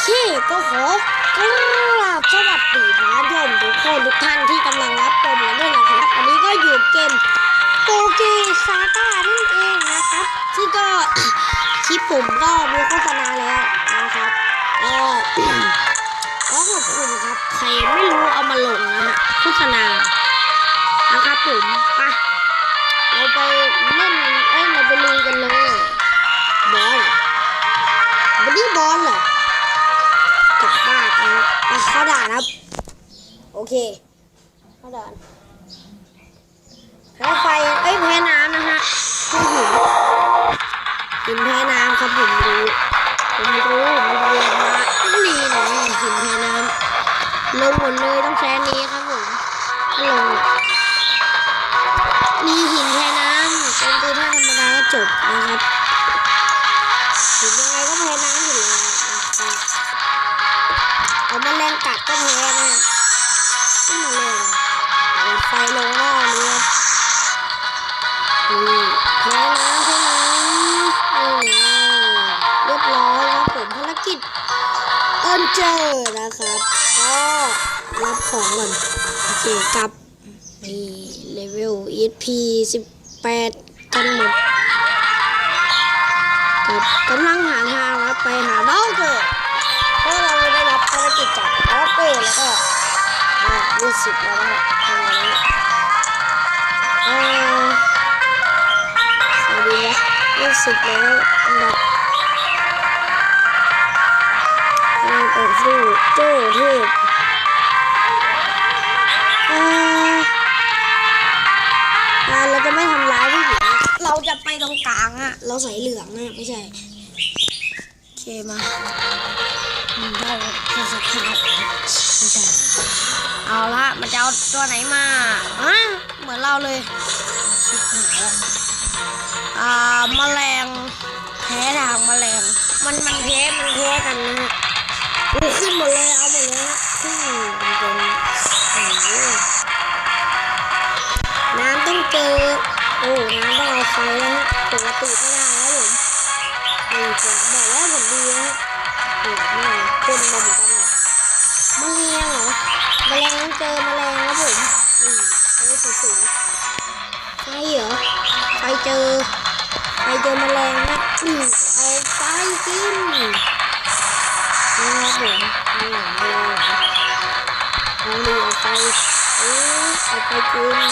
เคก็ขอกราบสวัสดีท่านผู้ชมทุกคนทุกท่านที่กำลังรับชมกันด้วยนะครับวันนี้ก็อยู่เกมโปเกซาก้านั่นเองนะครับซึ่งก็คลิปผมก็มีโฆษณาแล้วนะครับก็ขอบคุณครับใครไม่รู้เอามาลงนะฮะโฆษณานะครับผมไปเราไปเล่นเอ้ยเราไป ด่านครับ โอเคเข้าด่านแพ้ไฟเอ้ยแพ้น้ำนะฮะผู้หินหินแพ้น้ำครับผมรู้ผมรู้ผมเรียนมาลีหน่อยหินแพ้น้ำลงหมดเลยต้องใช้นี้ครับผมลงมีหินแพ้น้ำเป็นตัวท่าธรรมดาก็จบนะครับ ไม่แมลงเอาไฟลงหม้อนี้ครับนี่แพ้น้ำแพ้น้ำนี่นะเรียบร้อยครับผมภารกิจเอินเจอนะครับก็รับของก่อนโอเคกลับนี่เลเวล ESP 18 กันหมดกับกำลังหาทางครับไปหาเบ้าเกิดเพราะเราได้รับภารกิจจากออฟเฟอร์แล้วก็ อ่ารู้สึกแล้วนะครับทางนี้อ่าสวัสดีนะรู้สึกแล้วอันดับการต่อสู้โจ้เทพอ่าอ่าเราจะไม่ทำร้ายผู้หญิงเราจะไปตรงกลางอะเราใส่เหลืองอะไม่ใช่โอเคมาได้แค่สักพักไม่ใช่ เอาละมันจะเอาตัวไหนมาอะเหมือนเราเลยชิบหายละอ่าแมลงแพ้ทางแมลง มันมันแพ้มันแพ้กันนะฮะขึ้นหมดเลยเอาหมดเลยฮะขึ้นเป็นเป็นน้ำต้องเจอโอ้น้ำต้องเอาไฟแล้วฮะปกติไม่ได้แล้วผมนี่ผมบอกแล้วผมดีฮะโอ้แม่คนมาเหมือ สูงไฟเหรอไฟเจอไฟเจอแมลงนะอืมเอาไฟกินนี่ครับผมนี่แมลงเหรอเอานี่เอาไฟเออเอาไฟกินนะ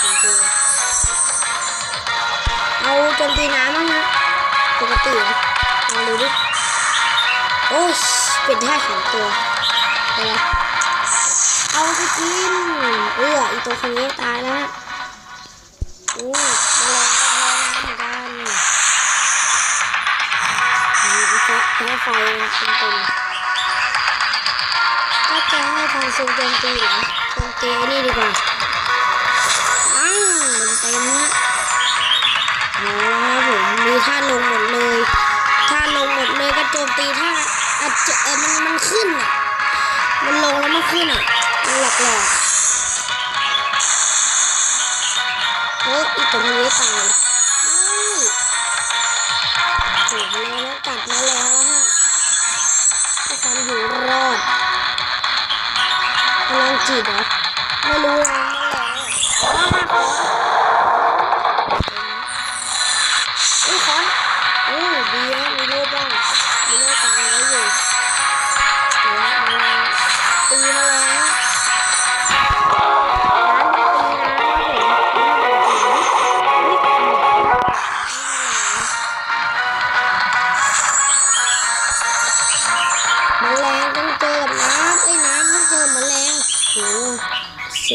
โอเคเอาจมตีน้ำมั้งฮะปกติเอลองดูดิโอ้ยเป็นท่าของตัวไปละ เอาไปกิน เอออีตัวคนนี้ตายแล้วฮะโอ้ยแมลงก็แพ้น้ำเหมือนกันนี่อีกแพ้ไฟนะเป็นต้นก็จะให้ทางทรงโจมตีเหรอโจมตีนี่ดีกว่าอ้าวมันเต็มฮะโอ้ครับผมมีท่าลงหมดเลย ท่าลงหมดเลยก็โจมตีท่าอาจจะเออมันมันขึ้นอะมันลงแล้วมันขึ้นอะ หลักหลอกเฮ้ยอีกตัวนี้ตายเฮ้ยโหมาแล้วกัดมาแล้วฮะเพื่อความอยู่รอดพลังจิตเหรอ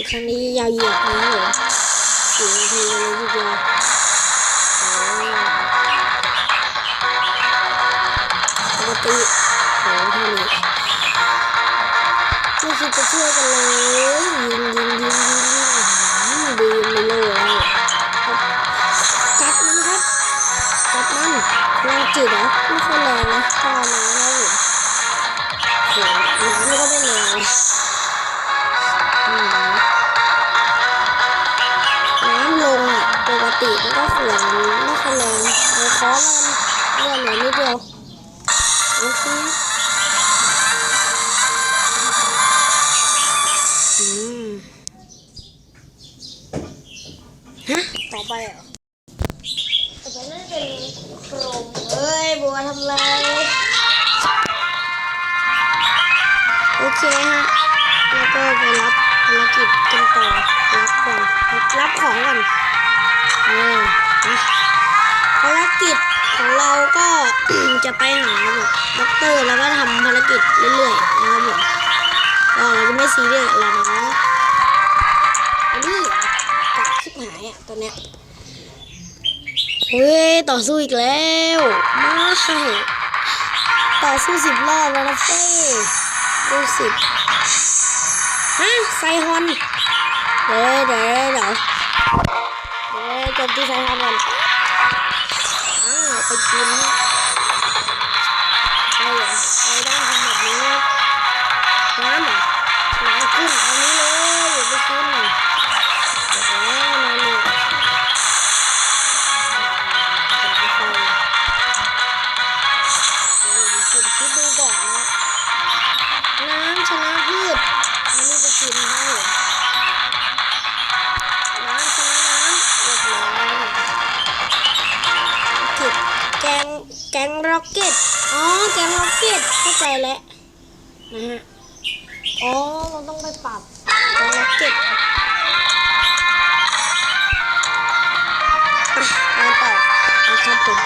ครั้งนี้ยาวเหยียดนะเหรอสี่นาทีเลยทีเดียวปกติโหเท่านี้ไม่คิดจะช่วยกันเลยยิงยิงยิงยิงยิงดีไม่โลแล้วจัดมันครับจัดมันแรงจิตเหรอไม่ค่อยแรงนะพอน้ น้ำลงอะปกติมันก็ขวดมันไม่ค่อยแรงเอาคอมันเลื่อนหน่อยนิดเดียวโอเคอืมฮะต่อไปเหรอต่อไปน่าจะเป็นโครงเอ้ยบัวทำไรโอเคฮะแล้วก็ไปรับภารกิจกันต่อรับก่อนรับของก่อนเออนะ ภารกิจของเราก็จะไปหาแบบด็อกเตอร์แล้วก็ทำภารกิจเรื่อยๆนะครับผมก็เราจะไม่ซีเรียสอะไรนะอันนี้เหรอกัดชิบหายอะตัวเนี้ยเฮ้ยต่อสู้อีกแล้วไม่ต่อสู้สิบรอบแล้วนะเฟ้ดูสิบฮะไซฮอนเดี๋ยวเดี๋ยวเดี๋ยวเดี๋ยวจบที่ไซฮอนก่อน อ้า อ๋อแกงร็อกเก็ตเข้าใจแล้วนะฮะ อ๋อ เราต้องไปปรับแกงร็อกเก็ตมาต่อนะครับผม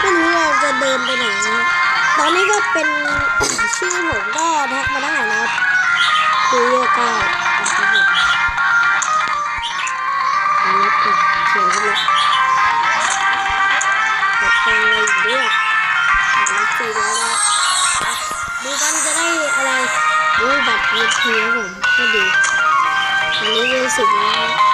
ไม่รู้เราจะเดินไปไหนนะตอนนี้ก็เป็นชื่อผมก็ทักมาได้นะครับคือเยเก้านะค อู้บัตรวีทีครับผมก็ดีอันนี้เรียนสิบแล้ว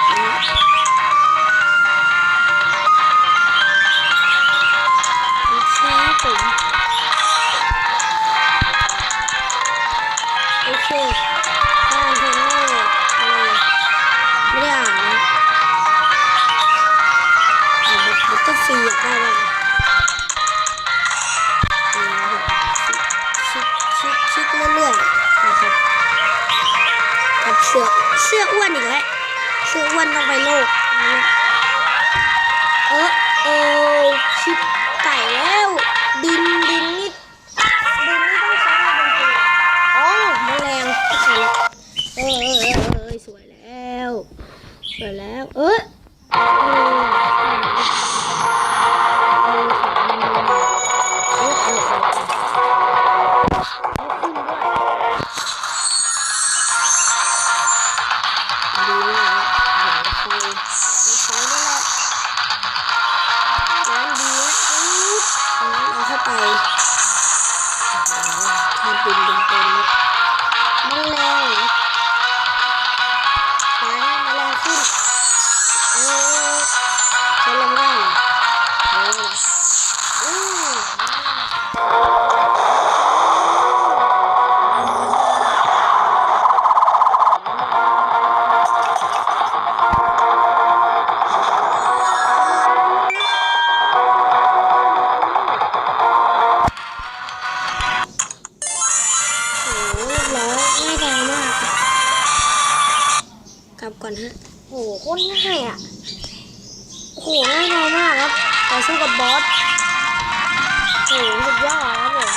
ออ้วนต้องไปโลกเออเออชิบไก่แล้ว ดินดินนี่ดินนี่ต้องใช้ในดนตรีอ๋อแมลงใช่แล้วเออเออเออสวยแล้วสวยแล้ว เออ ลับก่อนฮะโอ้โหโคตรง่ายอะโอ้โหง่ายมากครับต่อสู้กับบอสโอ้โหสุดยอดครับผม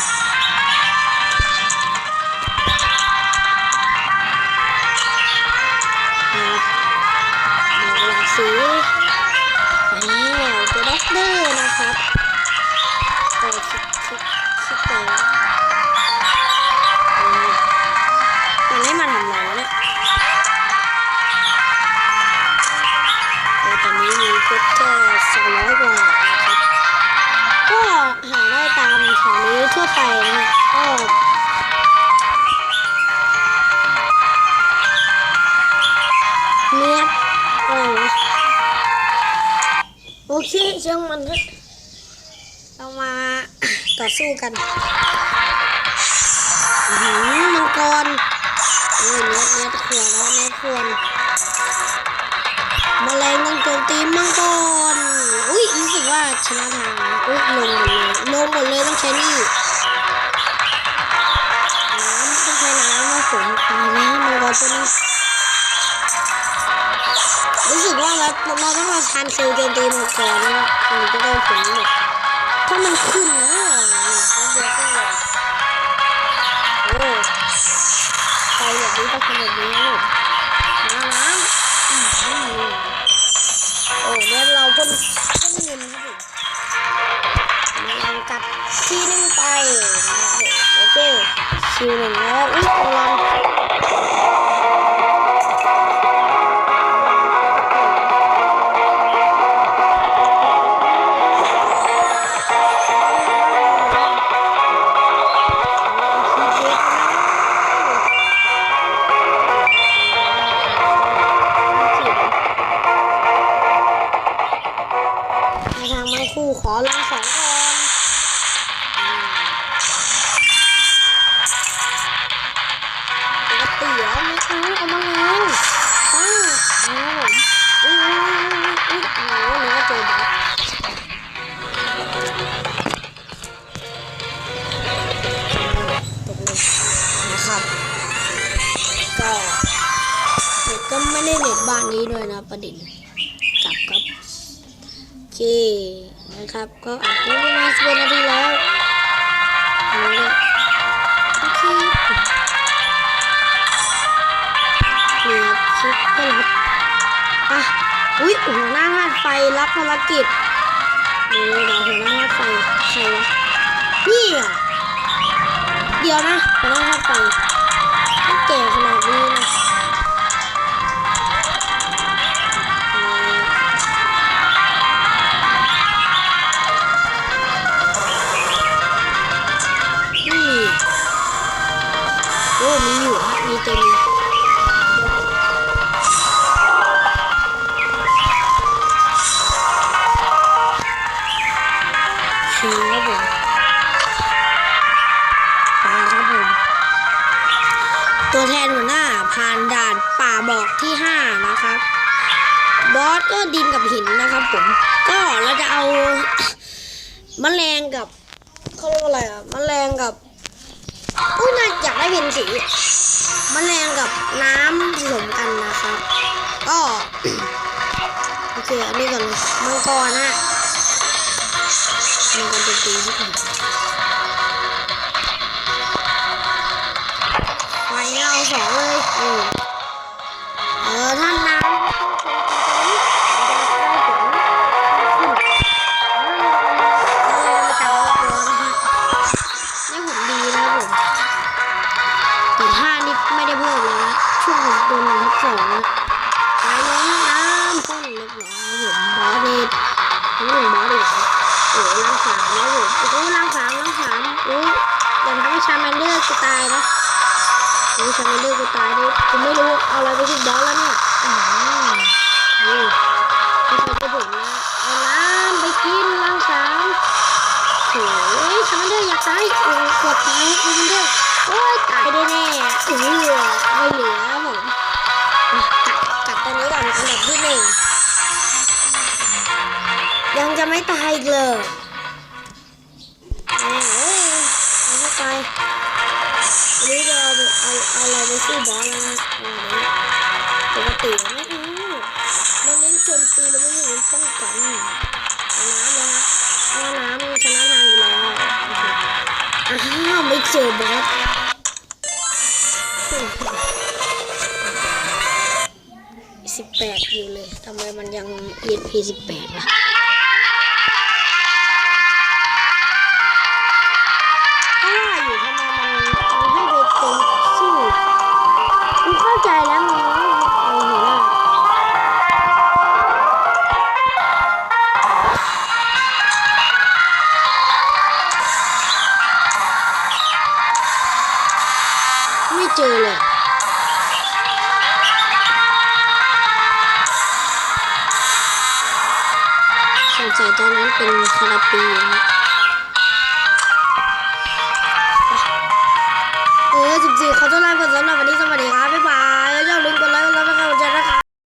หลากสีแล้วเจอด็อกเตอร์นะครับโอ้ชิคชิคชิคเต ทั่วไปนะฮะก็เนียอะไรวะโอเคช่างมันเถอะเรามาต่อสู้กันหือมังกรเอ้ยเนื้อเนื้อควรแล้วเนื้อควรแมลงต้องโจมตีมังกร อุ้ยรู้สึกว่าชนะทางอุ้ยลงหมดเลยลงหมดเลยต้องใช้นี่ ผมตายแล้วมันรอตัวนี้รู้สึกว่าเราเราต้องมาทานเซลล์โจมตีมาก่อนนะถึงจะได้ผลหมดถ้ามันขึ้นนะต้องเดือดก็เลยโอ้ไปแบบนี้ต้องทำแบบนี้นะลูกน้ำน้ำอืมอืมโอ้เนี่ยเราพ่นพ่นเงินครับผมเรากลับที่นึ่งไปโอเคคิวหนึ่งแล้วอุ้ยกำลั บ้านนี้ด้วยนะประเด็นกลับครับโอเคนะครับ ก็อัดไว้ประมาณสิบนาทีแล้วโอเคเนี่ยคลิปก็รับอะอุ้ยหัวหน้าธาตุไฟรับภารกิจเดี๋ยวเดี๋ยวหัวหน้าธาตุไฟใครวะนี่อะเดี๋ยวนะหัวหน้าธาตุไฟ มีอยู่ฮะมีเต็มเลยโอครับผมไปครับผม ตัวแทนหัวหน้าผ่านด่านป่าบอกที่ 5 นะครับ บอสก็ดินกับหินนะครับผม ก็เราจะเอาแมลงกับเขาเรียกว่าอะไรอะแมลงกับอุ้ยน่าอยากได้เพนสี มแมลงกับน้ำผสมกันนะครับ ก็โอเคอันนี้ก่อนเลยมังกรนะมังกรเป็นตีที่ผมไฟเอาสองเลยเออท่านนา นหนึ่งทับสองนะไปเลยน้ำพ่นเรียบร้อยผมบอสเดททั้งหนึ่งบอสเดทโอ้ล้างสามแล้วผมโอ้ล้างสามล้างสามโอ้ยอย่าทำให้ชาแมนเดอร์กูตายนะโอ้ยชาแมนเดอร์กูตายนี่กูไม่รู้เอาอะไรไปทิ้งบอสแล้วเนี่ยอืมนี่ไม่ใช่ได้ผลนะเอาน้ำไปกินล้างสามโอ้ยชามันเดอร์อยากตายโอ้ยเกือตายชามันเดอร์โอ้ยตายแน่แน่ๆโอ้ยไม่เหลือผม อะกัดกัดตัวนี้ก่อนอันดับที่หนึ่งยังจะไม่ตายอีกเลยแม่งเอ้ยเอาเข้าไปอันนี้จะเอาเอาเอาอะไรไปสู้บอสแล้วนะเอาเดี๋ยวปกติไม่เอามันเน้นโจมตีแล้วไม่เน้นป้องกันเอาน้ำเลยฮะเพราะว่าน้ำชนะทางอยู่แล้วอ้าวไม่เจอบอส มันยัง ESP สิบแปดล่ะก็ว่าอยู่ทำไมมันมันให้ไปตรงสู้กูเข้าใจแล้วมึงโอ้โหน่าไม่เจอเลย สงสัยตอนนั้นเป็นคาราปีนะเออสิบสี่ขอต้อนรับก่อนสำหรับวันนี้สวัสดีครับ บ๊ายบายแล้วอย่าลืมกดไลค์กดซับสไครต์กดแชร์นะครับ